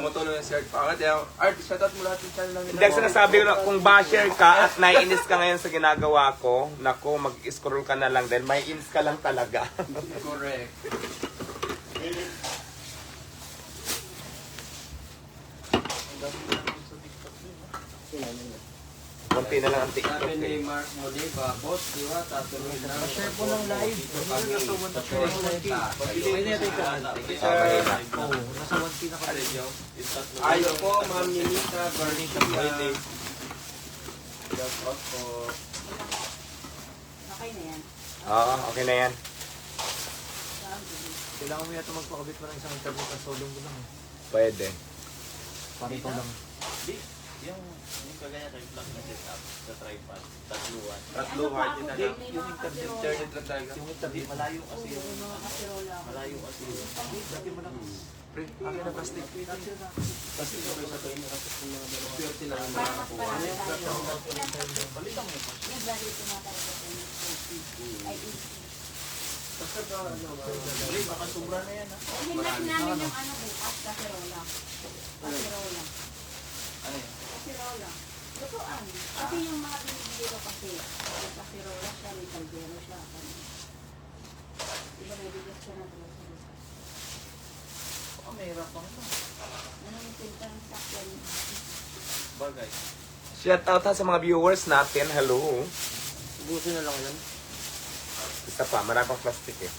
tumutulong yung si Art pa. Kaya, Art, shoutout mo lahat yung channel namin. Hindi, ang sinasabi ko na kung basher ka at naiinis ka ngayon sa ginagawa ko, nako, mag-scroll ka na lang dahil may inis ka lang talaga. Correct. Konti na lang ang TikTok Sabi ni eh. Mark Modiba, boss, di ba? Tatuloy na. share po ng live. Dito kami na. Pwede natin ka. Thank you, mahina. sir. Oo, nasa 1K na kami. Ayaw po, Ma'am Ninita Garcia. Shout out po. Okay na yan. Oo, okay na yan. Kailangan mo yata magpakabit mo ng isang interview sa solong mo lang. eh. Pwede. Para ikaw lang. Yung, yung kagaya tayo vlog na setup sa tripod, tatluan. Tatlo, hard din na lang. Yung interview, Internet lang talaga. yung interview, malayo kasi yung mga. Malayo kasi yun. Dati mo lang. Pre, akin na plastic. Kasi ito kayo sa kayo nakapos ng mga dalawa. Swerte lang ang Para mas nakakuha. marami tayo. Balitan mo yung Yung value tumatawag sa inyo. Ay, easy. Basta ba, ano, baka sobra na yan ha. Hinat namin yung ano bukas, kasirola. Kasirola. Ano yan? Kasirola. Totoo Kasi yung mga binibili ko kasi, may kasirola siya, may kaldero siya. Diba may bigas siya na bukas. Baka may hirap pang ito. Ano yung pinta ng sakyan? Bagay. Shout out ha sa mga viewers natin. Hello. Ubusin na lang yan. Isa pa, marami pang plastic eh.